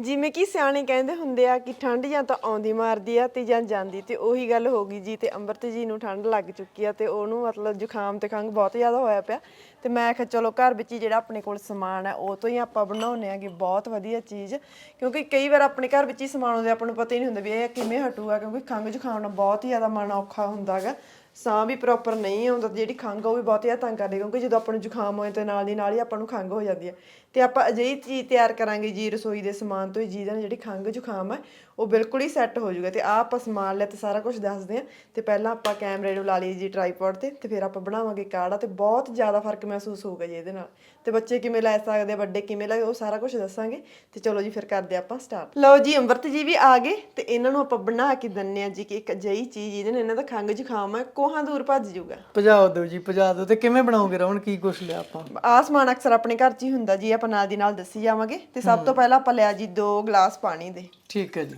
ਜਿਵੇਂ ਕਿ ਸਿਆਣੇ ਕਹਿੰਦੇ ਹੁੰਦੇ ਆ ਕਿ ਠੰਡ ਜਾਂ ਤਾਂ ਆਉਂਦੀ ਮਾਰਦੀ ਆ ਤੇ ਜਾਂ ਜਾਂਦੀ, ਤੇ ਉਹੀ ਗੱਲ ਹੋ ਗਈ ਜੀ, ਤੇ ਅੰਮ੍ਰਿਤ ਜੀ ਨੂੰ ਠੰਡ ਲੱਗ ਚੁੱਕੀ ਆ ਤੇ ਉਹਨੂੰ ਮਤਲਬ ਜ਼ੁਕਾਮ ਤੇ ਖੰਘ ਬਹੁਤ ਜ਼ਿਆਦਾ ਹੋਇਆ ਪਿਆ। ਤੇ ਮੈਂ ਕਿਹਾ ਚਲੋ ਘਰ ਵਿੱਚ ਹੀ ਜਿਹੜਾ ਆਪਣੇ ਕੋਲ ਸਮਾਨ ਹੈ ਉਹ ਤੋਂ ਹੀ ਆਪਾਂ ਬਣਾਉਨੇ ਆਗੇ ਬਹੁਤ ਵਧੀਆ ਚੀਜ਼, ਕਿਉਂਕਿ ਕਈ ਵਾਰ ਆਪਣੇ ਘਰ ਵਿੱਚ ਹੀ ਸਮਾਨ ਹੁੰਦੇ ਆਪਾਂ ਨੂੰ ਪਤਾ ਹੀ ਨਹੀਂ ਹੁੰਦਾ ਵੀ ਇਹ ਕਿਵੇਂ ਹਟੂਗਾ, ਕਿਉਂਕਿ ਖੰਘ ਜ਼ੁਕਾਮ ਨਾਲ ਬਹੁਤ ਹੀ ਜ਼ਿਆਦਾ ਮਨ ਔਖਾ ਹੁੰਦਾਗਾ ਸਾਹ ਵੀ ਪ੍ਰੋਪਰ ਨਹੀਂ ਆਉਂਦਾ ਤੇ ਜਿਹੜੀ ਖੰਘ ਆ ਉਹ ਵੀ ਬਹੁਤ ਜ਼ਿਆਦਾ ਤੰਗ ਕਰਦੀ ਕਿਉਂਕਿ ਜਦੋਂ ਆਪਾਂ ਨੂੰ ਜ਼ੁਕਾਮ ਹੋਏ ਤੇ ਨਾਲ ਦੀ ਨਾਲ ਹੀ ਆਪਾਂ ਨੂੰ ਖੰਘ ਹੋ ਜਾਂਦੀ ਹੈ ਤੇ ਆਪਾਂ ਅਜਿਹੀ ਚੀਜ਼ ਤਿਆਰ ਕਰਾਂਗੇ, ਜੀ ਰਸੋਈ ਦੇ ਸਮਾਨ ਤੋਂ ਹੀ, ਜਿਹਦੇ ਨਾਲ ਜਿਹੜੀ ਖੰਘ, ਜ਼ੁਕਾਮ ਹੈ ਉਹ ਬਿਲਕੁਲ ਹੀ ਸੈੱਟ ਹੋ ਜਾਊਗਾ। ਤੇ ਆਹ ਆਪਾਂ ਸਮਾਨ ਲੈ ਤੇ ਸਾਰਾ ਕੁਝ ਦੱਸਦੇ ਆ। ਤੇ ਪਹਿਲਾਂ ਆਪਾਂ ਕੈਮਰੇ ਨੂੰ ਲਾ ਲਈ ਜੀ ਟ੍ਰਾਈਪੋਡ ਤੇ ਤੇ ਫਿਰ ਆਪਾਂ ਬਣਾਵਾਂਗੇ ਕਾੜਾ, ਤੇ ਬਹੁਤ ਜ਼ਿਆਦਾ ਫ਼ਰਕ ਮਹਿਸੂਸ ਹੋਊਗਾ ਜੀ ਇਹਦੇ ਨਾਲ। ਤੇ ਬੱਚੇ ਕਿਵੇਂ ਲੈ ਸਕਦੇ ਆ ਵੱਡੇ ਕਿਵੇਂ ਲੈ ਉਹ ਸਾਰਾ ਕੁਝ ਦੱਸਾਂਗੇ। ਤੇ ਚਲੋ ਜੀ ਫਿਰ ਕਰਦੇ ਆਪਾਂ ਸਟਾਰਟ ਲਓ ਜੀ ਅੰਮ੍ਰਿਤ ਜੀ ਵੀ ਆ ਗਏ ਤੇ ਇਹਨਾਂ ਨੂੰ ਆਪਾਂ ਬਣਾ ਕੇ ਦਿੰਨੇ ਆ ਜੀ ਕਿ ਇੱਕ ਅਜਿਹੀ ਚੀਜ਼ ਜਿਹਦੇ ਨਾਲ ਇਹਨਾਂ ਦਾ ਖੰਘ ਜ਼ੁਕਾਮ ਹੈ ਕੋਹਾਂ ਦੂਰ ਭੱਜ ਜਾਊਗਾ। ਭਜਾ ਦਿਓ ਜੀ ਭਜਾ ਦਿਓ ਤੇ ਕਿਵੇਂ ਬਣਾਓਗੇ ਰਵਣ ਕੀ ਕੁਛ ਲਿਆ ਆਪਾਂ? ਆਹ ਸਮਾਨ ਅਕਸਰ ਆਪਣੇ ਘਰ 'ਚ ਹੀ ਹੁੰਦਾ ਜੀ ਆਪਾਂ ਨਾਲ ਦੀ ਨਾਲ ਦੱਸੀ ਜਾਵਾਂਗੇ। ਤੇ ਸਭ ਤੋਂ ਪਹਿਲਾਂ ਆਪਾਂ ਲਿਆ ਜੀ 2 ਗਲਾਸ ਪਾਣੀ ਦੇ। ਠੀਕ ਹੈ ਜੀ।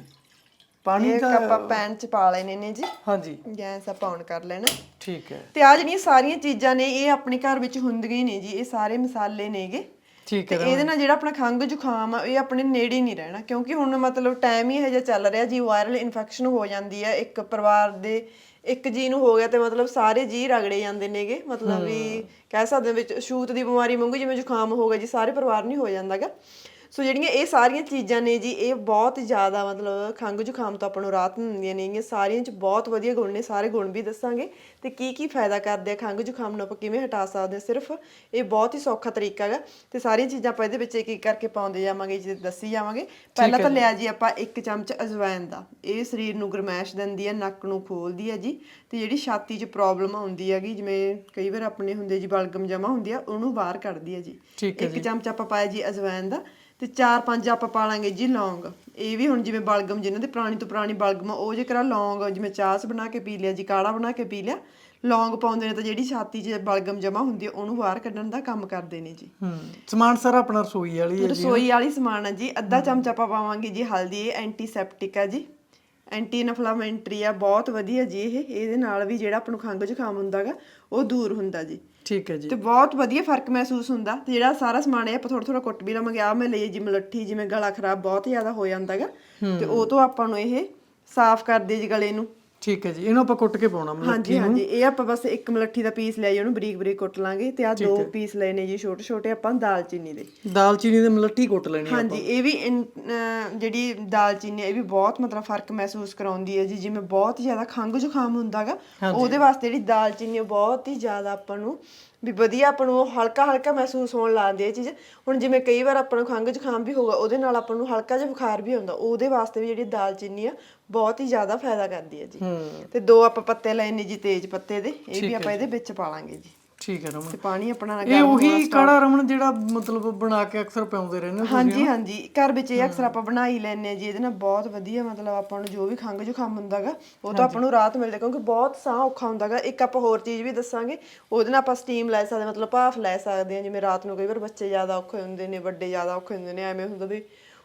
ਪਾਣੀ ਤਾਂ ਆਪਾਂ ਪੈਨ 'ਚ ਪਾ ਲੈਣੇ ਨੇ ਜੀ। ਹਾਂਜੀ। ਗੈਸ ਆਪਾਂ ਔਨ ਕਰ ਲੈਣਾ। ਠੀਕ ਹੈ। ਤੇ ਆ ਜਿਹੜੀਆਂ ਸਾਰੀਆਂ ਚੀਜ਼ਾਂ ਨੇ ਇਹ ਆਪਣੇ ਘਰ ਵਿੱਚ ਹੁੰਦੀਆਂ ਹੀ ਨੇ ਜੀ। ਇਹ ਸਾਰੇ ਮਸਾਲੇ ਨੇਗੇ। ਠੀਕ ਤੇ ਹੈ ਇਹਦੇ ਨਾਲ ਜਿਹੜਾ ਆਪਣਾ ਖੰਘ ਜ਼ੁਕਾਮ ਆ ਇਹ ਆਪਣੇ ਨੇੜੇ ਨਹੀਂ ਰਹਿਣਾ। ਕਿਉਂਕਿ ਹੁਣ ਮਤਲਬ ਟਾਈਮ ਹੀ ਇਹੋ ਜਿਹਾ ਚੱਲ ਰਿਹਾ ਜੀ। ਵਾਇਰਲ ਇਨਫੈਕਸ਼ਨ ਹੋ ਜਾਂਦੀ ਹੈ ਇੱਕ ਪਰਿਵਾਰ ਦੇ ਇੱਕ ਜੀ ਨੂੰ ਹੋ ਗਿਆ ਤੇ ਮਤਲਬ ਸਾਰੇ ਜੀ ਰਗੜੇ ਜਾਂਦੇ ਨੇਗੇ। ਮਤਲਬ ਵੀ ਕਹਿ ਸਕਦੇ ਹਾਂ ਵਿੱਚ ਛੂਤ ਦੀ ਬਿਮਾਰੀ ਵਾਂਗੂ ਜਿਵੇਂ ਜ਼ੁਕਾਮ ਹੋ ਗਿਆ ਜੀ ਸਾਰੇ ਪਰਿਵਾਰ ਨਹੀਂ ਹੋ ਜਾਂਦਾਗਾ। ਸੋ ਜਿਹੜੀਆਂ ਇਹ ਸਾਰੀਆਂ ਚੀਜ਼ਾਂ ਨੇ ਜੀ ਇਹ ਬਹੁਤ ਜ਼ਿਆਦਾ ਮਤਲਬ ਖੰਘ ਜ਼ੁਕਾਮ ਤੋਂ ਆਪਾਂ ਨੂੰ ਰਾਹਤ ਦਿੰਦੀਆਂ ਨੇਗੀਆਂ ਸਾਰੀਆਂ ਚ ਬਹੁਤ ਵਧੀਆ ਗੁਣ ਨੇ ਸਾਰੇ ਗੁਣ ਵੀ ਦੱਸਾਂਗੇ। ਤੇ ਕੀ ਕੀ ਫਾਇਦਾ ਕਰਦੇ ਆ ਖੰਘ ਜ਼ੁਕਾਮ ਨੂੰ ਆਪਾਂ ਕਿਵੇਂ ਹਟਾ ਸਕਦੇ ਹਾਂ ਸਿਰਫ ਇਹ ਬਹੁਤ ਹੀ ਸੌਖਾ ਤਰੀਕਾ ਹੈਗਾ। ਤੇ ਸਾਰੀਆਂ ਚੀਜ਼ਾਂ ਆਪਾਂ ਇਹਦੇ ਵਿੱਚ ਇੱਕ ਇੱਕ ਕਰਕੇ ਪਾਉਂਦੇ ਜਾਵਾਂਗੇ ਜੀ ਦੱਸੀ ਜਾਵਾਂਗੇ। ਪਹਿਲਾਂ ਤਾਂ ਲਿਆ ਜੀ ਆਪਾਂ ਇੱਕ ਚਮਚ ਅਜਵਾਇਨ ਦਾ। ਇਹ ਸਰੀਰ ਨੂੰ ਗਰਮੈਸ਼ ਦਿੰਦੀ ਹੈ ਨੱਕ ਨੂੰ ਖੋਲਦੀ ਹੈ ਜੀ। ਤੇ ਜਿਹੜੀ ਛਾਤੀ 'ਚ ਪ੍ਰੋਬਲਮ ਆਉਂਦੀ ਹੈਗੀ ਜਿਵੇਂ ਕਈ ਵਾਰ ਆਪਣੇ ਹੁੰਦੇ ਜੀ ਬਲਗਮ ਜਮਾ ਹੁੰਦੀ ਆ ਉਹਨੂੰ ਬਾਹਰ ਕੱਢਦੀ ਹੈ ਜੀ। ਇੱਕ ਚਮਚ ਆਪਾਂ ਪਾਇਆ ਜੀ ਅਜਵਾਇਨ ਦਾ। ਤੇ ਚਾਰ ਪੰਜ ਆਪਾਂ ਪਾ ਲਾਂਗੇ ਜੀ ਲੌਂਗ। ਇਹ ਵੀ ਹੁਣ ਜਿਵੇਂ ਬਲਗਮ ਜਿਨ੍ਹਾਂ ਦੇ ਪੁਰਾਣੀ ਤੋਂ ਪੁਰਾਣੀ ਬਲਗਮ ਆ, ਉਹ ਜੇਕਰ ਆਹ ਲੌਂਗ ਜਿਵੇਂ ਚਾਹ 'ਚ ਬਣਾ ਕੇ ਪੀ ਲਿਆ ਜੀ ਕਾੜਾ ਬਣਾ ਕੇ ਪੀ ਲਿਆ ਲੌਂਗ ਪਾਉਂਦੇ ਨੇ ਤਾਂ ਜਿਹੜੀ ਛਾਤੀ 'ਚ ਬਲਗਮ ਜਮਾ ਹੁੰਦੀ ਹੈ ਉਹਨੂੰ ਬਾਹਰ ਕੱਢਣ ਦਾ ਕੰਮ ਕਰਦੇ ਨੇ ਜੀ। ਹੂੰ ਸਮਾਨ ਸਾਰਾ ਆਪਣਾ ਰਸੋਈ ਵਾਲੀ ਹੈ ਜੀ ਰਸੋਈ ਵਾਲੀ ਸਮਾਨ ਹੈ ਜੀ ਅੱਧਾ ਚਮਚ ਆਪਾਂ ਪਾਵਾਂਗੇ ਜੀ ਹਲਦੀ ਇਹ ਐਂਟੀਸੈਪਟਿਕ ਹੈ ਜੀ। ਐਂਟੀ ਇਨਫਲਾਮੇਟਰੀ ਆ ਬਹੁਤ ਵਧੀਆ ਜੀ ਇਹ ਇਹਦੇ ਨਾਲ ਵੀ ਜਿਹੜਾ ਆਪਾਂ ਨੂੰ ਖੰਘ ਜ਼ੁਕਾਮ ਹੁੰਦਾਗਾ ਉਹ ਦੂਰ ਹੁੰਦਾ ਜੀ। ਠੀਕ ਹੈ ਜੀ। ਤੇ ਬਹੁਤ ਵਧੀਆ ਫ਼ਰਕ ਮਹਿਸੂਸ ਹੁੰਦਾ। ਤੇ ਜਿਹੜਾ ਸਾਰਾ ਸਮਾਨ ਹੈ ਆਪਾਂ ਥੋੜਾ ਥੋੜਾ ਕੁੱਟ ਵੀ ਲਵਾਂਗੇ ਆ ਮੈਂ ਲਈ ਜੀ ਮਲੱਠੀ ਜਿਵੇਂ ਗਲਾ ਖਰਾਬ ਬਹੁਤ ਜ਼ਿਆਦਾ ਹੋ ਜਾਂਦਾਗਾ ਤੇ ਉਹ ਤੋਂ ਆਪਾਂ ਨੂੰ ਇਹ ਸਾਫ਼ ਕਰਦੇ ਜੀ ਗਲੇ ਨੂੰ। ਠੀਕ ਹੈ ਜੀ ਇਹਨੂੰ ਆਪਾਂ ਕੁੱਟ ਕੇ ਪਾਉਣਾ ਮਤਲਬ ਹਾਂਜੀ ਹਾਂਜੀ ਇਹ ਆਪਾਂ ਬਸ ਇੱਕ ਮਲੱਠੀ ਦਾ ਪੀਸ ਲਿਆ ਜੀ ਉਹਨੂੰ ਬਰੀਕ ਬਰੀਕ ਕੁੱਟ ਲਾਂਗੇ ਤੇ ਆ ਦੋ ਪੀਸ ਲਏ ਨੇ ਜੀ ਛੋਟੇ ਛੋਟੇ ਆਪਾਂ ਦਾਲਚੀਨੀ ਦੇ। ਦਾਲਚੀਨੀ ਦੇ ਮਲੱਠੀ ਕੁੱਟ ਲੈਣੀ ਆ। ਹਾਂਜੀ ਇਹ ਵੀ ਇਨ- ਅਹ ਜਿਹੜੀ ਦਾਲਚੀਨੀ ਹੈ, ਇਹ ਵੀ ਬਹੁਤ ਮਤਲਬ ਫ਼ਰਕ ਮਹਿਸੂਸ ਕਰਾਉਂਦੀ ਹੈ ਜੀ ਜਿਵੇਂ ਬਹੁਤ ਹੀ ਜ਼ਿਆਦਾ ਖੰਘ ਜ਼ੁਕਾਮ ਹੁੰਦਾਗਾ ਉਹਦੇ ਵਾਸਤੇ ਜਿਹੜੀ ਦਾਲਚੀਨੀ ਉਹ ਬਹੁਤ ਹੀ ਜ਼ਿਆਦਾ ਆਪਾਂ ਨੂੰ ਵੀ ਵਧੀਆ ਆਪਾਂ ਨੂੰ ਹਲਕਾ ਹਲਕਾ ਮਹਿਸੂਸ ਹੋਣ ਲੱਗਦੀ ਹੈ ਇਹ ਚੀਜ਼। ਹੁਣ ਜਿਵੇਂ ਕਈ ਵਾਰ ਆਪਾਂ ਨੂੰ ਖੰਘ ਜ਼ੁਕਾਮ ਵੀ ਹੋਗਾ ਉਹਦੇ ਨਾਲ ਆਪਾਂ ਨੂੰ ਹਲਕਾ ਜਿਹਾ ਬੁਖਾਰ ਵੀ ਹੁੰਦਾ ਉਹਦੇ ਵਾਸਤੇ ਵੀ ਜਿਹੜੀ ਦਾਲਚੀਨੀ ਆ ਬਹੁਤ ਹੀ ਜ਼ਿਆਦਾ ਫਾਇਦਾ ਕਰਦੀ ਹੈ ਜੀ। ਤੇ ਦੋ ਆਪਾਂ ਪੱਤੇ ਲਏ ਨੇ ਜੀ ਤੇਜ ਪੱਤੇ ਦੇ ਇਹ ਵੀ ਆਪਾਂ ਇਹਦੇ ਵਿੱਚ ਪਾ ਲਾਂਗੇ ਜੀ। ਠੀਕ ਹੈ ਰਮਨ। ਤੇ ਪਾਣੀ ਆਪਣਾ ਇਹ ਉਹੀ ਕਾੜਾ ਰਮਨ ਜਿਹੜਾ ਮਤਲਬ ਬਣਾ ਕੇ ਅਕਸਰ ਪਿਆਉਂਦੇ ਰਹਿੰਦੇ ਹੋ ਹਾਂਜੀ ਹਾਂਜੀ। ਘਰ ਵਿੱਚ ਇਹ ਅਕਸਰ ਆਪਾਂ ਬਣਾ ਹੀ ਲੈਂਦੇ ਆ ਜੀ ਇਹਦੇ ਨਾਲ ਬਹੁਤ ਵਧੀਆ ਮਤਲਬ ਆਪਾਂ ਨੂੰ ਜੋ ਵੀ ਖੰਘ ਜ਼ੁਕਾਮ ਹੁੰਦਾਗਾ ਉਹ ਤਾਂ ਆਪਾਂ ਨੂੰ ਰਾਹਤ ਮਿਲਦੀ ਕਿਉਂਕਿ ਬਹੁਤ ਸਾਹ ਔਖਾ ਹੁੰਦਾਗਾ ਇੱਕ ਆਪਾਂ ਹੋਰ ਚੀਜ਼ ਵੀ ਦੱਸਾਂਗੇ ਉਹਦੇ ਨਾਲ ਆਪਾਂ ਸਟੀਮ ਲੈ ਸਕਦੇ ਮਤਲਬ ਭਾਫ ਲੈ ਸਕਦੇ ਹਾਂ ਜਿਵੇਂ ਰਾਤ ਨੂੰ ਕਈ ਵਾਰ ਬੱਚੇ ਜ਼ਿਆਦਾ ਔਖੇ ਹੁੰਦੇ ਨੇ ਵੱਡੇ ਜ਼ਿਆਦਾ ਔਖੇ ਹੁੰਦੇ ਨੇ ਐਵੇਂ ਹੁੰਦਾ ਵੀ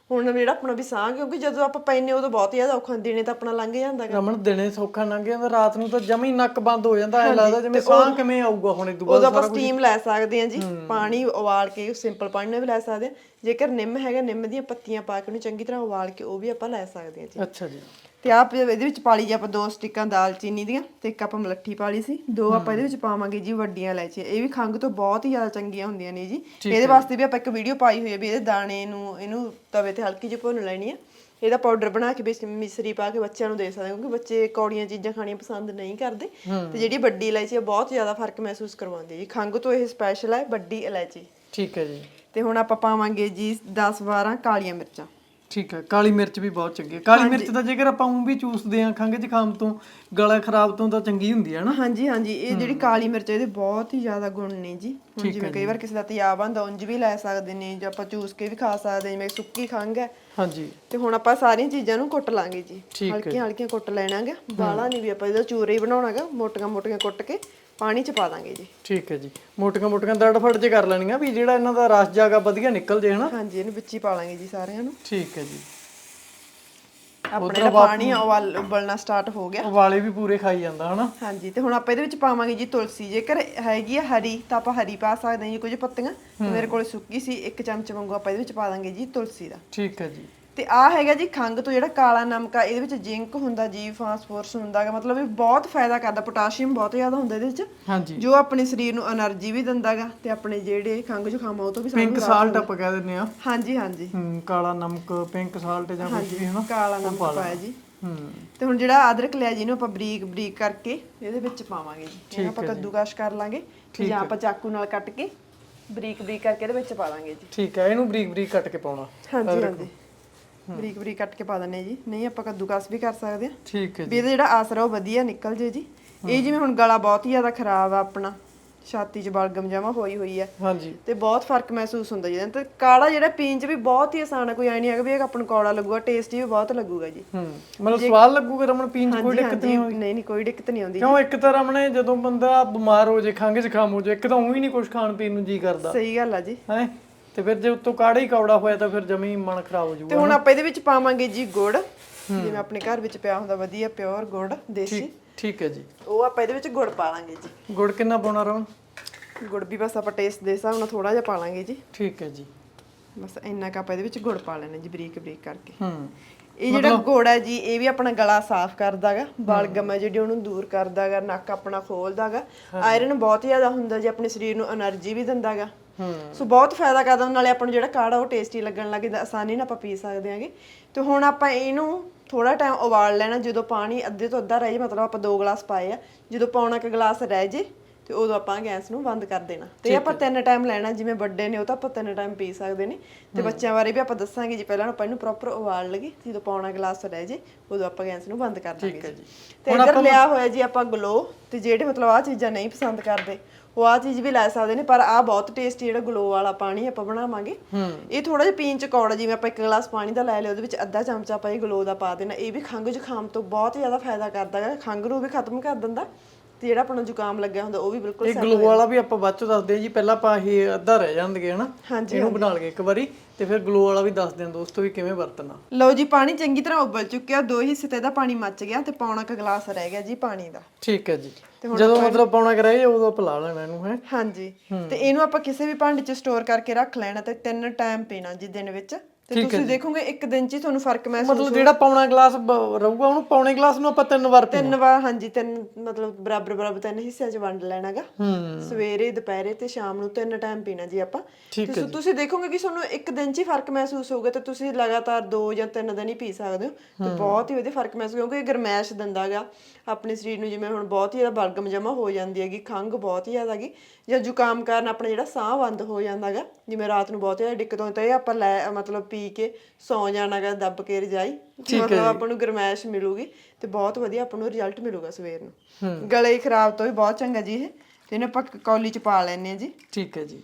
ਹੁਣ ਜਿਹੜਾ ਆਪਣਾ ਵੀ ਸਾਹ ਕਿਉਂਕਿ ਜਦੋਂ ਆਪਾਂ ਪੈਨੇ ਉਦੋਂ ਬਹੁਤ ਜ਼ਿਆਦਾ ਔਖਾ ਦਿਨੇ ਤਾਂ ਆਪਣਾ ਲੰਘ ਜਾਂਦਾਗਾ ਰਮਨ ਦਿਨੇ ਸੌਖਾ ਲੰਘ ਜਾਂਦਾ ਰਾਤ ਨੂੰ ਤਾਂ ਜਮੀ ਨੱਕ ਬੰਦ ਹੋ ਜਾਂਦਾ ਐ ਲੱਗਦਾ ਜਿਵੇਂ ਸਾਹ ਕਿਵੇਂ ਆਊਗਾ ਹੁਣ ਇਹ ਉਦੋਂ ਆਪਾਂ ਸਟੀਮ ਲੈ ਸਕਦੇ ਹਾਂ ਜੀ ਪਾਣੀ ਉਬਾਲ ਕੇ ਸਿੰਪਲ ਪਾਣੀ ਨਾਲ ਵੀ ਲੈ ਸਕਦੇ ਹਾਂ। ਜੇਕਰ ਨਿੰਮ ਹੈਗਾ ਨਿੰਮ ਦੀਆਂ ਪੱਤੀਆਂ ਪਾ ਕੇ ਉਹਨੂੰ ਚੰਗੀ ਤਰ੍ਹਾਂ ਉਬਾਲ ਕੇ ਉਹ ਵੀ ਆਪਾਂ ਲੈ ਸਕਦੇ ਹਾਂ ਜੀ। ਅੱਛਾ ਜੀ। ਤੇ ਆਪ ਇਹਦੇ ਵਿੱਚ ਪਾ ਲਈ ਜੀ ਆਪਾਂ ਦੋ ਸਟਿੱਕਾਂ ਦਾਲਚੀਨੀ ਦੀਆਂ ਤੇ ਇੱਕ ਆਪਾਂ ਮਲੱਠੀ ਪਾ ਲਈ ਸੀ। ਦੋ ਆਪਾਂ ਇਹਦੇ ਵਿੱਚ ਪਾਵਾਂਗੇ ਜੀ ਵੱਡੀਆਂ ਇਲਾਇਚੀਆਂ। ਇਹ ਵੀ ਖੰਘ ਤੋਂ ਬਹੁਤ ਹੀ ਜ਼ਿਆਦਾ ਚੰਗੀਆਂ ਹੁੰਦੀਆਂ ਨੇ ਜੀ। ਇਹਦੇ ਵਾਸਤੇ ਵੀ ਆਪਾਂ ਇੱਕ ਵੀਡੀਓ ਪਾਈ ਹੋਈ ਹੈ ਵੀ ਇਹਦੇ ਦਾਣੇ ਨੂੰ ਇਹਨੂੰ ਤਵੇ ਤੇ ਹਲਕੀ ਜਿਹੀ ਭੁੰਨ ਲੈਣੀ ਹੈ ਇਹਦਾ ਪਾਊਡਰ ਬਣਾ ਕੇ ਵਿੱਚ ਮਿਸਰੀ ਪਾ ਕੇ ਬੱਚਿਆਂ ਨੂੰ ਦੇ ਸਕਦੇ ਕਿਉਂਕਿ ਬੱਚੇ ਕੌੜੀਆਂ ਚੀਜ਼ਾਂ ਖਾਣੀਆਂ ਪਸੰਦ ਨਹੀਂ ਕਰਦੇ। ਤੇ ਜਿਹੜੀ ਵੱਡੀ ਇਲਾਇਚੀ ਹੈ ਬਹੁਤ ਜ਼ਿਆਦਾ ਫ਼ਰਕ ਮਹਿਸੂਸ ਕਰਵਾਉਂਦੀ ਹੈ ਜੀ। ਖੰਘ ਤੋਂ ਇਹ ਸਪੈਸ਼ਲ ਹੈ ਵੱਡੀ ਇਲਾਇਚੀ। ਠੀਕ ਹੈ ਜੀ। ਤੇ ਹੁਣ ਆਪਾਂ ਪਾਵਾਂਗੇ ਜੀ 10 12 ਕਾਲੀਆਂ ਮਿਰਚਾਂ। ਠੀਕ ਹੈ ਕਾਲੀ ਮਿਰਚ ਵੀ ਬਹੁਤ ਚੰਗੀ ਹੈ। ਕਾਲੀ ਮਿਰਚ ਤਾਂ ਜੇਕਰ ਆਪਾਂ ਉਹ ਵੀ ਚੂਸਦੇ ਆ ਖੰਘ ਜ਼ੁਕਾਮ ਤੋਂ ਗਲਾ ਖਰਾਬ ਤੋਂ ਤਾਂ ਚੰਗੀ ਹੁੰਦੀ ਹੈ ਨਾ। ਹਾਂਜੀ ਹਾਂਜੀ ਇਹ ਜਿਹੜੀ ਕਾਲੀ ਮਿਰਚ ਇਹਦੇ ਬਹੁਤ ਹੀ ਜ਼ਿਆਦਾ ਗੁਣ ਨੇ ਜੀ। ਹੁਣ ਜਿਵੇਂ ਕਈ ਵਾਰ ਕਿਸੇ ਦਾ ਤਿਆਬ ਆਂਦਾ ਉਂਝ ਵੀ ਲੈ ਸਕਦੇ ਨੇ ਜਾਂ ਆਪਾਂ ਚੂਸ ਕੇ ਵੀ ਖਾ ਸਕਦੇ ਜਿਵੇਂ ਸੁੱਕੀ ਖੰਘ ਹੈ। ਹਾਂਜੀ। ਤੇ ਹੁਣ ਆਪਾਂ ਸਾਰੀਆਂ ਚੀਜ਼ਾਂ ਨੂੰ ਕੁੱਟ ਲਾਂਗੇ ਜੀ। ਹਲਕੀਆਂ ਹਲਕੀਆਂ ਕੁੱਟ ਲੈਣਾਗਾ। ਬਾਲਾ ਨਹੀਂ ਵੀ ਆਪਾਂ ਇਹਦਾ ਚੂਰੇ ਹੀ ਬਣਾਉਣਾਗਾ ਮੋਟੀਆਂ ਮੋਟੀਆਂ ਕੁੱਟ ਕੇ। ਪਾਣੀ ਚ ਪਾ ਦਾਂਗੇ ਜੀ। ਠੀਕ ਹੈ ਜੀ। ਮੋਟੀਆਂ ਮੋਟੀਆਂ ਦੜ ਫੜ ਜੇ ਕਰ ਲੈਣੀਆਂ ਵੀ ਜਿਹੜਾ ਇਹਨਾਂ ਦਾ ਰਸ ਜਾਗਾ ਵਧੀਆ ਨਿਕਲ ਜੇ ਹਨਾ। ਹਾਂਜੀ ਇਹਨੂੰ ਵਿੱਚ ਹੀ ਪਾ ਲਾਂਗੇ ਜੀ ਸਾਰਿਆਂ ਨੂੰ। ਠੀਕ ਹੈ ਜੀ। ਆਪਣਾ ਪਾਣੀ ਉਬਾਲ- ਉਬਲਣਾ ਸਟਾਰਟ ਹੋ ਗਿਆ। ਵਾਲੇ ਵੀ ਪੂਰੇ ਖਾਈ ਜਾਂਦਾ ਹਨਾ। ਹਾਂਜੀ ਤੇ ਹੁਣ ਆਪਾਂ ਇਹਦੇ ਵਿੱਚ ਪਾਵਾਂਗੇ ਜੀ ਤੁਲਸੀ। ਜੇਕਰ ਹੈਗੀ ਆ ਹਰੀ ਤਾਂ ਆਪਾਂ ਹਰੀ ਪਾ ਸਕਦੇ ਹਾਂ ਜੀ ਕੁਝ ਪੱਤੀਆਂ। ਮੇਰੇ ਕੋਲ ਸੁੱਕੀ ਸੀ ਇੱਕ ਚਮਚ ਵਾਂਗੂ ਆਪਾਂ ਇਹਦੇ ਵਿੱਚ ਪਾ ਦਾਂਗੇ ਜੀ ਤੁਲਸੀ ਦਾ। ਠੀਕ ਹੈ ਜੀ। ਤੇ ਆ ਹੈਗਾ ਜੀ ਖੰਗ ਤੋਂ ਜਿਹੜਾ ਕਾਲਾ ਨਮਕ ਆ ਇਹਦੇ ਵਿੱਚ ਜ਼ਿੰਕ ਹੁੰਦਾ ਜੀ ਫਾਸਫੋਰਸ ਹੁੰਦਾ ਗਾ ਮਤਲਬ ਇਹ ਬਹੁਤ ਫਾਇਦਾ ਕਰਦਾ ਪੋਟਾਸ਼ੀਅਮ ਬਹੁਤ ਜ਼ਿਆਦਾ ਹੁੰਦਾ ਇਹਦੇ ਵਿੱਚ ਜੋ ਆਪਣੇ ਸਰੀਰ ਨੂੰ એનર્ਜੀ ਵੀ ਦਿੰਦਾਗਾ ਤੇ ਆਪਣੇ ਜਿਹੜੇ ਖੰਗ ਜ਼ੁਕਾਮ ਆ ਉਹ ਤੋਂ ਵੀ ਸਾਨੂੰ ਪਿੰਕ ਸਾਲਟ ਆਪਾਂ ਕਹਿ ਦਿੰਦੇ ਆ ਹਾਂਜੀ ਹਾਂਜੀ। ਹੂੰ ਕਾਲਾ ਨਮਕ ਪਿੰਕ ਸਾਲਟ ਜਾਂ ਕੁਝ ਵੀ ਹਨਾ ਕਾਲਾ ਨਮਕ ਪਾਇਆ ਜੀ। ਤੇ ਹੁਣ ਜਿਹੜਾ ਅਦਰਕ ਲਿਆ ਜੀ ਨੂੰ ਆਪਾਂ ਬਰੀਕ ਬਰੀਕ ਕਰਕੇ ਇਹਦੇ ਵਿੱਚ ਪਾਵਾਂਗੇ ਜੀ। ਆਪਾਂ ਕੱਦੂ ਕਾਸ਼ ਕਰ ਲਾਂਗੇ ਜਾਂ ਆਪਾਂ ਚਾਕੂ ਨਾਲ ਕੱਟ ਕੇ ਬਰੀਕ ਬਰੀਕ ਕਰਕੇ ਇਹਦੇ ਵਿੱਚ ਪਾ ਲਾਂਗੇ ਜੀ। ਠੀਕ ਹੈ ਇਹਨੂੰ ਬਰੀਕ ਬਰੀਕ ਕੱਟ ਕੇ ਪਾਉਣਾ। ਹਾਂਜੀ ਹਾਂਜੀ। ਬਰੀਕ ਬਰੀਕ ਕੱਟ ਕੇ ਪਾ ਦਿੰਨੇ ਜੀ। ਨਹੀਂ ਆਪਾਂ ਕੱਦੂਕਸ ਵੀ ਕਰ ਸਕਦੇ ਆ ਠੀਕ ਹੈ ਵੀ ਇਹਦਾ ਜਿਹੜਾ ਆਸਰਾ ਉਹ ਵਧੀਆ ਨਿਕਲ ਜੇ ਜੀ। ਇਹ ਜਿਵੇਂ ਹੁਣ ਗਲਾ ਬਹੁਤ ਹੀ ਜ਼ਿਆਦਾ ਖਰਾਬ ਆ ਆਪਣਾ। ਛਾਤੀ 'ਚ ਬਲਗਮ ਜਮਾ ਹੋਈ ਹੋਈ ਆ। ਹਾਂਜੀ। ਤੇ ਬਹੁਤ ਫ਼ਰਕ ਮਹਿਸੂਸ ਹੁੰਦਾ ਜੀ। ਤੇ ਕਾੜਾ ਜਿਹੜਾ ਪੀਣ 'ਚ ਵੀ ਬਹੁਤ ਹੀ ਆਸਾਨ ਆ। ਕੋਈ ਐ ਨਹੀਂ ਹੈਗਾ ਵੀ ਇਹ ਆਪਾਂ ਨੂੰ ਕੌੜਾ ਲੱਗੂਗਾ ਟੇਸਟੀ ਵੀ ਬਹੁਤ ਲੱਗੂਗਾ ਜੀ। ਹੂੰ। ਮਤਲਬ ਸਵਾਦ ਲੱਗੂਗਾ ਰਮਣ ਪੀਣ 'ਚ ਕੋਈ ਦਿੱਕਤ ਨਹੀਂ ਨਹੀਂ ਨਹੀਂ ਕੋਈ ਦਿੱਕਤ ਨਹੀਂ ਆਉਂਦੀ ਕਿਉਂ ਇੱਕ ਤਾਂ ਰਮਣੇ ਜਦੋਂ ਬੰਦਾ ਬਿਮਾਰ ਹੋ ਜੇ ਖੰਘ ਜ਼ੁਕਾਮ ਹੋ ਜੇ ਇੱਕ ਤਾਂ ਉਹੀ ਨਹੀਂ ਕੁਝ ਖਾਣ ਪੀਣ ਨੂੰ ਜੀ ਕਰਦਾ। ਸਹੀ ਗੱਲ ਆ ਜੀ। ਹੈ? ਤੇ ਫਿਰ ਜੇ ਉੱਤੋਂ ਕਾੜਾ ਹੀ ਕੌੜਾ ਹੋਇਆ ਤਾਂ ਫਿਰ ਜਮੀ ਮਨ ਖਰਾਬ ਹੋ ਜਾਊਗਾ ਤੇ ਹੁਣ ਆਪਾਂ ਇਹਦੇ ਵਿੱਚ ਪਾਵਾਂਗੇ ਜੀ ਗੁੜ ਜਿਵੇਂ ਆਪਣੇ ਘਰ ਵਿੱਚ ਪਿਆ ਹੁੰਦਾ ਵਧੀਆ ਪਿਓਰ ਗੁੜ ਦੇਸੀ। ਠੀਕ ਹੈ ਜੀ। ਉਹ ਆਪਾਂ ਇਹਦੇ ਵਿੱਚ ਗੁੜ ਪਾ ਲਾਂਗੇ ਜੀ। ਗੁੜ ਕਿੰਨਾ ਪਾਉਣਾ ਰਵਨ ਗੁੜ ਵੀ ਬਸ ਆਪਾਂ ਟੇਸਟ ਦੇ ਹਿਸਾਬ ਨਾਲ ਥੋੜਾ ਜਿਹਾ ਪਾ ਲਾਂਗੇ ਜੀ। ਠੀਕ ਹੈ ਜੀ। ਬਸ ਇੰਨਾ ਕੱਪ ਇਹਦੇ ਵਿੱਚ ਗੁੜ ਪਾ ਲੈਣਾ ਜੀ ਬਰੀਕ ਬਰੀਕ ਕਰਕੇ। ਹੂੰ। ਇਹ ਜਿਹੜਾ ਗੁੜ ਜੀ ਇਹ ਵੀ ਆਪਣਾ ਗਲਾ ਸਾਫ਼ ਕਰਦਾਗਾ ਬਲਗਮ ਹੈ ਜਿਹੜੀ ਉਹਨੂੰ ਦੂਰ ਕਰਦਾਗਾ ਨੱਕ ਆਪਣਾ ਖੋਲਦਾਗਾ। ਆਇਰਨ ਬਹੁਤ ਜ਼ਿਆਦਾ ਹੁੰਦਾ ਜੀ ਆਪਣੇ ਸਰੀਰ ਨੂੰ એનર્ਜੀ ਵੀ ਦਿੰਦਾਗਾ। ਸੋ ਬਹੁਤ ਫਾਇਦਾ ਕਰਦਾ ਨਾਲੇ ਆਪਾਂ ਨੂੰ ਜਿਹੜਾ ਕਾੜਾ ਉਹ ਟੇਸਟੀ ਲੱਗਣ ਲੱਗ ਜਾਂਦਾ ਆਸਾਨੀ ਨਾਲ ਆਪਾਂ ਪੀ ਸਕਦੇ ਆਂਗੇ ਤੇ ਹੁਣ ਆਪਾਂ ਇਹਨੂੰ ਥੋੜਾ ਟਾਈਮ ਉਬਾਲ ਲੈਣਾ ਜਦੋਂ ਪਾਣੀ ਅੱਧੇ ਤੋਂ ਅੱਧਾ ਰਹਿ ਜੇ ਮਤਲਬ ਆਪਾਂ ਦੋ ਗਲਾਸ ਪਾਏ ਆ ਜਦੋਂ ਪੌਣਾ ਕੁ ਗਲਾਸ ਰਹਿ ਜੇ ਤੇ ਉਦੋਂ ਆਪਾਂ ਗੈਸ ਨੂੰ ਬੰਦ ਕਰ ਦੇਣਾ। ਤੇ ਆਪਾਂ ਤਿੰਨ ਟਾਈਮ ਲੈਣਾ ਜਿਵੇਂ ਵੱਡੇ ਨੇ ਉਹ ਤਾਂ ਆਪਾਂ ਤਿੰਨ ਟਾਈਮ ਪੀ ਸਕਦੇ ਨੇ। ਤੇ ਬੱਚਿਆਂ ਬਾਰੇ ਵੀ ਆਪਾਂ ਦੱਸਾਂਗੇ ਜੀ ਪਹਿਲਾਂ ਆਪਾਂ ਇਹਨੂੰ ਪ੍ਰੋਪਰ ਉਬਾਲ ਤੇ ਜਦੋਂ ਪੌਣਾ ਗਲਾਸ ਰਹਿ ਜੇ ਉਦੋਂ ਆਪਾਂ ਗੈਸ ਨੂੰ ਬੰਦ ਕਰ ਦਾਂਗੇ ਜੀ। ਤੇ ਇੱਧਰ ਲਿਆ ਹੋਇਆ ਜੀ ਆਪਾਂ ਗਲੋ ਤੇ ਜਿਹੜੇ ਮਤਲਬ ਆ ਚੀਜ਼ਾਂ ਨਹੀਂ ਪਸੰਦ ਕਰਦੇ ਉਹ ਆ ਚੀਜ਼ ਵੀ ਲੈ ਸਕਦੇ ਨੇ ਪਰ ਆ ਬਹੁਤ ਟੇਸਟੀ ਜਿਹੜਾ ਗਲੋ ਵਾਲਾ ਪਾਣੀ ਆਪਾਂ ਬਣਾਵਾਂਗੇ। ਇਹ ਥੋੜਾ ਜਿਹਾ ਪੀਣ ਚ ਕੌੜਾ ਜਿਵੇਂ ਆਪਾਂ ਇੱਕ ਗਲਾਸ ਪਾਣੀ ਦਾ ਲੈ ਲਿਆ ਉਹਦੇ ਵਿੱਚ ਅੱਧਾ ਚਮਚਾ ਆਪਾਂ ਇਹ ਗਲੋ ਦਾ ਪਾ ਦੇਣਾ। ਇਹ ਵੀ ਖੰਘ ਜ਼ੁਕਾਮ ਤੋਂ ਬਹੁਤ ਜ਼ਿਆਦਾ ਫਾਇਦਾ ਕਰਦਾ ਹੈ। ਖੰਘ ਨੂੰ ਵੀ ਖਤਮ ਕਰ ਦਿੰਦਾ ਤੇ ਜਿਹੜਾ ਆਪਣਾ ਜ਼ੁਕਾਮ ਲੱਗਿਆ ਹੁੰਦਾ ਉਹ ਵੀ ਬਿਲਕੁਲ ਇਹ ਗਲੋ ਵਾਲਾ ਵੀ ਆਪਾਂ ਬਾਅਦ ਚ ਦੱਸਦੇ ਹਾਂ ਜੀ ਪਹਿਲਾਂ ਆਪਾਂ ਇਹ ਅੱਧਾ ਰਹਿ ਜਾਂਦਗੇ ਹਨਾ? ਇਹਨੂੰ ਬਣਾ ਲਈਏ ਇੱਕ ਵਾਰੀ। ਤੇ ਫਿਰ ਗਲੋ ਵਾਲਾ ਵੀ ਦੱਸਦੇ ਹਾਂ ਦੋਸਤੋ ਵੀ ਕਿਵੇਂ ਵਰਤਣਾ। ਲਓ ਜੀ ਪਾਣੀ ਚੰਗੀ ਤਰ੍ਹਾਂ ਉਬਲ ਚੁੱਕਿਆ। ਦੋ ਹਿੱਸੇ ਤੇ ਇਹਦਾ ਪਾਣੀ ਮੱਚ ਗਿਆ ਤੇ ਪੌਣਾ ਕ ਗਲਾਸ ਰਹਿ ਗਿਆ ਜੀ ਪਾਣੀ ਦਾ। ਠੀਕ ਹੈ ਜੀ। ਜਦੋਂ ਮਤਲਬ ਪਾਉਣਾ ਕਰਾਏ ਉਦੋਂ ਪਲਾ ਲੈਣਾ ਇਹਨੂੰ ਹੈ। ਹਾਂਜੀ। ਤੇ ਇਹਨੂੰ ਆਪਾਂ ਕਿਸੇ ਵੀ ਭਾਂਡੇ 'ਚ ਸਟੋਰ ਕਰਕੇ ਰੱਖ ਲੈਣਾ ਤੇ ਤਿੰਨ ਟਾਈਮ ਪੀਣਾ ਜੀ ਦਿਨ ਵਿੱਚ। ਤੇ ਤੁਸੀਂ ਦੇਖੋਗੇ ਇੱਕ ਦਿਨ 'ਚ ਹੀ ਤੁਹਾਨੂੰ ਫ਼ਰਕ ਮਹਿਸੂਸ ਮਤਲਬ ਜਿਹੜਾ ਪੌਣਾ ਗਲਾਸ ਰਹੂਗਾ ਉਹਨੂੰ ਪੌਣੇ ਗਲਾਸ ਨੂੰ ਆਪਾਂ ਤਿੰਨ ਵਾਰ ਤਿੰਨ ਵਾਰ ਹਾਂਜੀ ਤਿੰਨ ਮਤਲਬ ਬਰਾਬਰ ਬਰਾਬਰ ਤਿੰਨ ਹਿੱਸਿਆਂ 'ਚ ਵੰਡ ਲੈਣਾਗਾ ਹੂੰ। ਸਵੇਰੇ ਦੁਪਹਿਰੇ ਤੇ ਸ਼ਾਮ ਨੂੰ ਤਿੰਨ ਟਾਈਮ ਪੀਣਾ ਜੀ ਆਪਾਂ। ਤੁਸੀਂ ਤੁਸੀਂ ਦੇਖੋਗੇ ਕਿ ਤੁਹਾਨੂੰ ਇੱਕ ਦਿਨ 'ਚ ਹੀ ਫ਼ਰਕ ਮਹਿਸੂਸ ਹੋਊਗਾ ਤੇ ਤੁਸੀਂ ਲਗਾਤਾਰ ਦੋ ਜਾਂ ਤਿੰਨ ਦਿਨ ਹੀ ਪੀ ਸਕਦੇ ਹੋ। ਤੇ ਬਹੁਤ ਹੀ ਵਧੀਆ ਫ਼ਰਕ ਮਹਿਸੂਸ ਕਿਉਂਕਿ ਇਹ ਗਰਮੈਸ਼ ਦਿੰਦਾਗਾ ਆਪਣੇ ਸਰੀਰ ਨੂੰ ਜਿਵੇਂ ਹੁਣ ਬਹੁਤ ਹੀ ਜ਼ਿਆਦਾ ਬਲਗਮ ਜਮਾ ਹੋ ਜਾਂਦੀ ਹੈਗੀ ਖੰਘ ਬਹੁਤ ਹੀ ਜ਼ਿਆਦਾ ਹੈਗੀ ਜਾਂ ਜ਼ੁਕਾਮ ਕਾਰਨ ਆਪਣਾ ਜਿਹੜਾ ਸਾਹ ਬੰਦ ਹੋ ਜਾਂਦਾਗਾ ਜਿਵੇਂ ਰਾਤ ਨੂੰ ਬਹੁਤ ਜ਼ਿਆਦਾ ਦਿੱਕਤ ਹੁੰਦੀ ਤਾਂ ਇਹ ਆਪਾਂ ਲੈ ਮਤਲਬ ਪੀ ਕੇ ਸੌ ਜਾਣਾਗਾ ਦੱਬ ਕੇ ਰਜਾਈ ਮਤਲਬ ਆਪਾਂ ਨੂੰ ਗਰਮੈਸ਼ ਮਿਲੂਗੀ ਤੇ ਬਹੁਤ ਵਧੀਆ ਆਪਾਂ ਨੂੰ ਰਿਜ਼ਲਟ ਮਿਲੂਗਾ ਸਵੇਰ ਨੂੰ। ਗਲੇ ਖਰਾਬ ਤੋਂ ਵੀ ਬਹੁਤ ਚੰਗਾ ਜੀ ਇਹ ਤੇ ਇਹਨੂੰ ਆਪਾਂ ਕੌਲੀ ਚ ਪਾ ਲੈਣੇ ਆ ਜੀ। ਠੀਕ ਹੈ ਜੀ।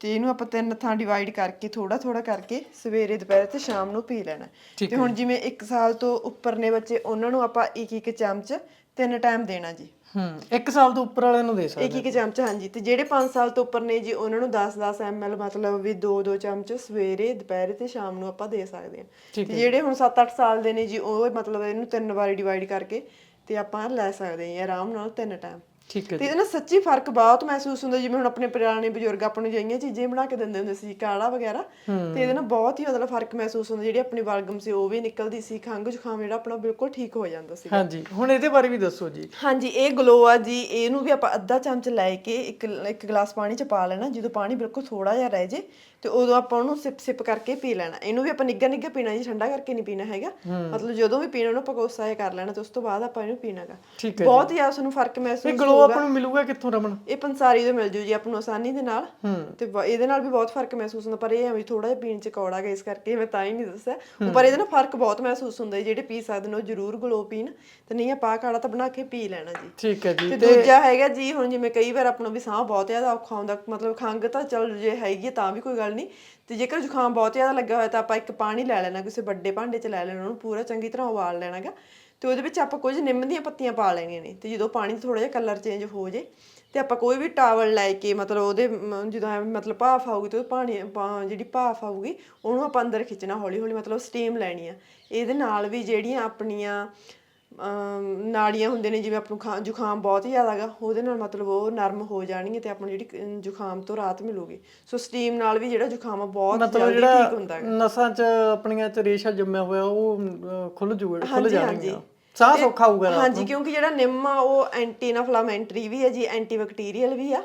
ਤੇ ਇਹਨੂੰ ਆਪਾਂ ਤਿੰਨ ਥਾਂ ਡਿਵਾਈਡ ਕਰਕੇ ਥੋੜਾ ਥੋੜਾ ਕਰਕੇ ਸਵੇਰੇ ਦੁਪਹਿਰ ਤੇ ਸ਼ਾਮ ਨੂੰ ਪੀ ਲੈਣਾ। ਤੇ ਹੁਣ ਜਿਵੇਂ 1 ਸਾਲ ਤੋਂ ਉੱਪਰ ਨੇ ਬੱਚੇ ਉਹਨਾਂ ਨੂੰ ਆਪਾਂ ਇੱਕ ਇੱਕ ਚਮਚ ਤਿੰਨ ਟਾਈਮ ਦੇਣਾ ਜੀ। ਹੂੰ ਇੱਕ ਸਾਲ ਤੋਂ ਉੱਪਰ ਵਾਲਿਆਂ ਨੂੰ ਦੇ ਸਕਦੇ ਇੱਕ ਇੱਕ ਚਮਚ ਹਾਂਜੀ। ਤੇ ਜਿਹੜੇ 5 ਸਾਲ ਤੋਂ ਉੱਪਰ ਨੇ ਜੀ ਉਹਨਾਂ ਨੂੰ 10-10 ml ਮਤਲਬ ਵੀ 2-2 ਚਮਚ ਸਵੇਰੇ ਦੁਪਹਿਰੇ ਤੇ ਸ਼ਾਮ ਨੂੰ ਆਪਾਂ ਦੇ ਸਕਦੇ ਹਾਂ। ਤੇ ਜਿਹੜੇ ਹੁਣ 7-8 ਸਾਲ ਦੇ ਨੇ ਜੀ ਉਹ ਮਤਲਬ ਇਹਨੂੰ ਤਿੰਨ ਵਾਰੀ ਡਿਵਾਈਡ ਕਰਕੇ ਤੇ ਆਪਾਂ ਲੈ ਸਕਦੇ ਹਾਂ ਆਰਾਮ ਨਾਲ ਤਿੰਨ ਟਾਈਮ ਠੀਕ ਹੈ ਤੇ ਇਹਦੇ ਨਾਲ ਸੱਚੀ ਫ਼ਰਕ ਬਹੁਤ ਮਹਿਸੂਸ ਹੁੰਦਾ ਜਿਵੇਂ ਹੁਣ ਆਪਣੇ ਪੁਰਾਣੇ ਬਜ਼ੁਰਗ ਆਪਾਂ ਨੂੰ ਜਿਹੀਆਂ ਚੀਜ਼ਾਂ ਹੀ ਬਣਾ ਕੇ ਦਿੰਦੇ ਹੁੰਦੇ ਸੀ ਕਾੜਾ ਵਗੈਰਾ ਤੇ ਇਹਦੇ ਨਾਲ ਬਹੁਤ ਹੀ ਮਤਲਬ ਫ਼ਰਕ ਮਹਿਸੂਸ ਹੁੰਦਾ ਜਿਹੜੀ ਆਪਣੀ ਬਲਗਮ ਸੀ ਉਹ ਵੀ ਨਿਕਲਦੀ ਸੀ ਖੰਘ ਜ਼ੁਕਾਮ ਜਿਹੜਾ ਆਪਣਾ ਬਿਲਕੁਲ ਠੀਕ ਹੋ ਜਾਂਦਾ ਸੀ ਹਾਂਜੀ ਹੁਣ ਇਹਦੇ ਬਾਰੇ ਵੀ ਦੱਸੋ ਜੀ। ਹਾਂਜੀ ਇਹ ਗਲੋ ਆ ਜੀ ਇਹਨੂੰ ਵੀ ਆਪਾਂ ਅੱਧਾ ਚਮਚ ਲੈ ਕੇ ਇੱਕ ਇੱਕ ਗਲਾਸ ਪਾਣੀ ਚ ਪਾ ਲੈਣਾ ਜਦੋਂ ਪਾਣੀ ਬਿਲਕੁਲ ਥੋੜਾ ਜਿਹਾ ਰਹਿ ਜੇ ਤੇ ਉਦੋਂ ਆਪਾਂ ਉਹਨੂੰ ਸਿਪ ਸਿਪ ਕਰਕੇ ਪੀ ਲੈਣਾ। ਇਹਨੂੰ ਵੀ ਆਪਾਂ ਨਿੱਘਾ ਨਿੱਘਾ ਪੀਣਾ ਜੀ ਠੰਡਾ ਕਰਕੇ ਨਹੀਂ ਪੀਣਾ ਹੈਗਾ। ਮਤਲਬ ਜਦੋਂ ਵੀ ਪੀਣਾ ਉਹਨੂੰ ਆਪਾਂ ਕੋਸਾ ਜਿਹਾ ਕਰ ਲੈਣਾ ਤੇ ਉਸ ਤੋਂ ਬਾਅਦ ਆਪਾਂ ਇਹਨੂੰ ਪੀਣਾਗਾ। ਠੀਕ ਬਹੁਤ ਜ਼ਿਆਦਾ ਤੁਹਾਨੂੰ ਫ਼ਰਕ ਮਹਿਸੂਸ ਇਹ ਗਲੋ ਆਪਾਂ ਨੂੰ ਮਿਲੂਗਾ ਕਿੱਥੋਂ ਰਮਨ? ਇਹ ਪੰਸਾਰੀ ਤੋਂ ਮਿਲ ਜੂ ਜੀ ਆਪਾਂ ਨੂੰ ਆਸਾਨੀ ਦੇ ਨਾਲ। ਤੇ ਬ- ਇਹਦੇ ਨਾਲ ਵੀ ਬਹੁਤ ਫ਼ਰਕ ਮਹਿਸੂਸ ਹੁੰਦਾ ਪਰ ਇਹ ਐਵੇਂ ਥੋੜਾ ਜਿਹਾ ਪੀਣ ਚ ਕੌੜਾ ਗਾ ਇਸ ਕਰਕੇ ਮੈਂ ਤਾਂ ਹੀ ਨਹੀਂ ਦੱਸਿਆ। ਪਰ ਇਹਦੇ ਨਾਲ ਫ਼ਰਕ ਬਹੁਤ ਮਹਿਸੂਸ ਹੁੰਦਾ ਜੀ, ਜਿਹੜੇ ਪੀ ਸਕਦੇ ਨੇ ਉਹ ਜ਼ਰੂਰ ਗਲੋ ਪੀਣ। ਤੇ ਨਹੀਂ ਆਪਾਂ ਆਹ ਕਾੜਾ ਤਾਂ ਬਣਾ ਕੇ ਪੀ ਲੈਣਾ ਜੀ। ਠੀਕ ਹੈ ਜੀ ਤੇ ਦੂਜਾ ਹੈਗਾ ਜੀ ਹੁਣ ਜਿਵੇਂ ਕਈ ਵਾਰ ਆਪਣਾ ਵੀ ਸਾਹ ਬਹੁਤ ਜ਼ਿਆਦਾ ਔਖਾ ਹੁੰਦਾ ਮਤਲਬ ਖੰਘ ਤਾਂ ਚੱਲ ਜੇ ਹੈਗੀ ਹੈ ਤਾਂ ਵੀ ਕੋਈ ਗੱਲ ਨਹੀਂ। ਤੇ ਜੇਕਰ ਜ਼ੁਕਾਮ ਬਹੁਤ ਜ਼ਿਆਦਾ ਲੱਗਾ ਹੋਇਆ ਤਾਂ ਆਪਾਂ ਇੱਕ ਪਾਣੀ ਲੈ ਲੈਣਾ, ਕਿਸੇ ਵੱਡੇ ਭਾਂਡੇ 'ਚ ਲੈ ਲੈਣਾ, ਉਹਨੂੰ ਪੂਰਾ ਚੰਗੀ ਤਰ੍ਹਾਂ ਉਬਾਲ ਲੈਣਾਗਾ। ਤੇ ਉਹਦੇ ਵਿੱਚ ਆਪਾਂ ਕੁਝ ਨਿੰਮ ਦੀਆਂ ਪੱਤੀਆਂ ਪਾ ਲੈਣੀਆਂ ਨੇ। ਤੇ ਜਦੋਂ ਪਾਣੀ ਥੋੜਾ ਜਿਹਾ ਕਲਰ ਚੇਂਜ ਹੋ ਜੇ ਤੇ ਆਪਾਂ ਕੋਈ ਵੀ ਟਾਵਲ ਲੈ ਕੇ ਮਤਲਬ ਉਹਦੇ ਜਦੋਂ ਮਤਲਬ ਭਾਫ ਆਊਗੀ ਤੇ ਉਹ ਪਾਣੀ ਜਿਹੜੀ ਭਾਫ ਆਊਗੀ, ਉਹਨੂੰ ਆਪਾਂ ਅੰਦਰ ਖਿੱਚਣਾ ਹੌਲੀ ਹੌਲੀ ਮਤਲਬ ਸਟੀਮ ਲੈਣੀ ਆ। ਇਹਦੇ ਨਾਲ ਵੀ ਜਿਹੜੀਆਂ ਆਪਣੀਆਂ ਅਮ, ਨਾੜੀਆਂ ਹੁੰਦੇ ਨੇ ਜਿਵੇਂ ਆਪ ਨੂੰ ਖਾ- ਜ਼ੁਕਾਮ ਬਹੁਤ ਜ਼ਿਆਦਾ ਗਾ ਉਹਦੇ ਨਾਲ ਮਤਲਬ ਉਹ ਨਰਮ ਹੋ ਜਾਣਗੇ ਤੇ ਆਪਾਂ ਨੂੰ ਜਿਹੜੀ ਅਮ, ਜ਼ੁਕਾਮ ਤੋਂ ਰਾਹਤ ਮਿਲੂਗੀ। ਸੋ ਸਟੀਮ ਨਾਲ ਵੀ ਜਿਹੜਾ ਜ਼ੁਕਾਮ ਆ ਬਹੁਤ ਮਤਲਬ ਜਲਦੀ ਜਿਹੜਾ ਠੀਕ ਹੁੰਦਾ ਗਾ ਨਸਾਂ 'ਚ ਆਪਣੀਆਂ 'ਚ ਰੇਸ਼ਾ ਜੰਮਿਆ ਹੋਇਆ ਉਹ ਖੁੱਲ ਜੂਗਾ ਖੁੱਲ ਹਾਂਜੀ, ਜਾਣਗੀਆਂ। ਸਾਹ ਤੇ- ਸੌਖਾ ਹੋਊਗਾ ਰਾਤ ਹਾਂਜੀ ਕਿਉਂਕਿ ਜਿਹੜਾ ਨਿੰਮ ਆ ਉਹ ਐਂਟੀ ਇਨਫਲਾਮੈਂਟਰੀ ਵੀ ਹੈ ਜੀ ਐਂਟੀਬੈਕਟੀਰੀਅਲ ਵੀ ਆ।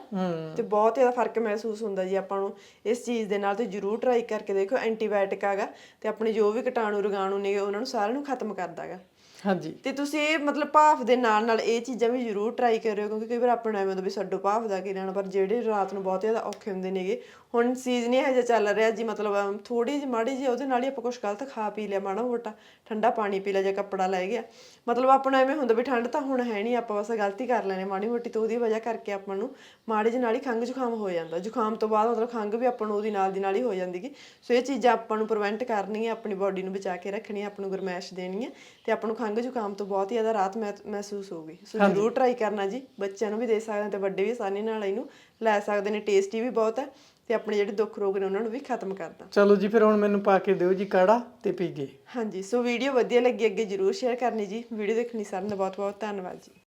ਤੇ ਬਹੁਤ ਜ਼ਿਆਦਾ ਫ਼ਰਕ ਮਹਿਸੂਸ ਹੁੰਦਾ ਜੀ ਆਪਾਂ ਨੂੰ ਇਸ ਚੀਜ਼ ਦੇ ਨਾਲ ਤੇ ਜਰੂਰ ਟਰਾਈ ਕਰਕੇ ਦੇਖੋ ਐਂਟੀਬਾਇਓਟਿਕ ਆਗਾ ਤੇ ਆਪਣੇ ਜੋ ਵੀ ਕੀਟਾਣੂ ਰੋਗਾਣੂ ਨੇ ਉਹਨਾਂ ਨੂੰ ਸਾਰਿਆਂ ਨੂੰ ਖਤਮ ਕਰਦਾਗਾ ਹਾਂਜੀ। ਤੇ ਤੁਸੀਂ ਇਹ ਮਤਲਬ ਭਾਫ ਦੇ ਨਾਲ ਨਾਲ ਇਹ ਚੀਜ਼ਾਂ ਵੀ ਜ਼ਰੂਰ ਟਰਾਈ ਕਰਿਓ ਕਿਉਂਕਿ ਕਈ ਵਾਰ ਆਪਣਾ ਐਵੇਂ ਹੁੰਦਾ ਵੀ ਛੱਡੋ ਭਾਫ ਦਾ ਕੀ ਲੈਣਾ ਪਰ ਜਿਹੜੇ ਰਾਤ ਨੂੰ ਬਹੁਤ ਜ਼ਿਆਦਾ ਔਖੇ ਹੁੰਦੇ ਨੇਗੇ ਹੁਣ ਸੀਜ਼ਨ ਹੀ ਇਹੋ ਜਿਹਾ ਚੱਲ ਰਿਹਾ ਜੀ ਮਤਲਬ ਥੋੜੀ ਜਿਹੀ ਮਾੜੀ ਜੀ ਉਹਦੇ ਨਾਲ ਹੀ ਆਪਾਂ ਕੁਝ ਗਲਤ ਖਾ ਪੀ ਲਿਆ ਮਾੜਾ ਮੋਟਾ ਠੰਡਾ ਪਾਣੀ ਪੀ ਲਿਆ ਜਾਂ ਕੱਪੜਾ ਲੈ ਗਿਆ। ਮਤਲਬ ਆਪਣਾ ਐਵੇਂ ਹੁੰਦਾ ਵੀ ਠੰਡ ਤਾਂ ਹੁਣ ਹੈ ਨਹੀਂ ਆਪਾਂ ਬਸ ਗਲਤੀ ਕਰ ਲੈਣੇ ਮਾੜੀ ਮੋਟੀ ਤੋਂ ਉਹਦੀ ਵਜ੍ਹਾ ਕਰਕੇ ਆਪਾਂ ਨੂੰ ਮਾੜੇ ਜਿਹੇ ਨਾਲ ਹੀ ਖੰਘ ਜ਼ੁਕਾਮ ਹੋ ਜਾਂਦਾ। ਜ਼ੁਕਾਮ ਤੋਂ ਬਾਅਦ ਮਤਲਬ ਖੰਘ ਵੀ ਆਪਾਂ ਨੂੰ ਉਹਦੀ ਨਾਲ ਦੀ ਨਾਲ ਹੀ ਹੋ ਜਾਂਦੀਗੀ ਸੋ ਇਹ ਚੀਜ਼ਾਂ ਆਪਾਂ ਨੂੰ ਪ੍ਰੀਵੈਂਟ ਕਰਨੀਆਂ ਆਪਣੀ ਬਾਡੀ ਨੂੰ ਬਚਾ ਕੇ ਰੱਖਣੀ ਹੈ, ਆਪਾਂ ਨੂੰ ਗਰਮੈਸ਼ ਦੇਣੀ ਹੈ ਤੇ ਆਪਾਂ ਨੂੰ ਖੰਘ ਜ਼ੁਕਾਮ ਤੋਂ ਬਹੁਤ ਜ਼ਿਆਦਾ ਰਾਹਤ ਮਹਿ- ਮਹਿਸੂਸ ਹੋਊਗੀ ਸੋ ਜ਼ਰੂਰ ਟਰਾਈ ਕਰਨਾ ਜੀ। ਬੱਚਿਆਂ ਨੂੰ ਵੀ ਦੇ ਸਕਦੇ ਹਾਂ ਤੇ ਵੱਡੇ ਵੀ ਆਸਾਨੀ ਨਾਲ ਇਹਨੂੰ ਲੈ ਸਕਦੇ ਨੇ। ਟੇਸਟੀ ਵੀ ਬਹੁਤ ਹੈ ਤੇ ਆਪਣੇ ਜਿਹੜੇ ਦੁੱਖ ਰੋਗ ਨੇ ਉਹਨਾਂ ਨੂੰ ਵੀ ਖਤਮ ਕਰਦਾ। ਚਲੋ ਜੀ ਫਿਰ ਹੁਣ ਮੈਨੂੰ ਪਾ ਕੇ ਦਿਓ ਜੀ ਕਾੜਾ ਤੇ ਪੀਗੇ ਹਾਂਜੀ। ਸੋ ਵੀਡੀਓ ਵਧੀਆ ਲੱਗੀ ਅੱਗੇ ਜਰੂਰ ਸ਼ੇਅਰ ਕਰਨੀ ਜੀ। ਵੀਡੀਓ ਦੇਖਣੀ ਸਾਰਿਆਂ ਦਾ ਬਹੁਤ ਬਹੁਤ ਧੰਨਵਾਦ ਜੀ।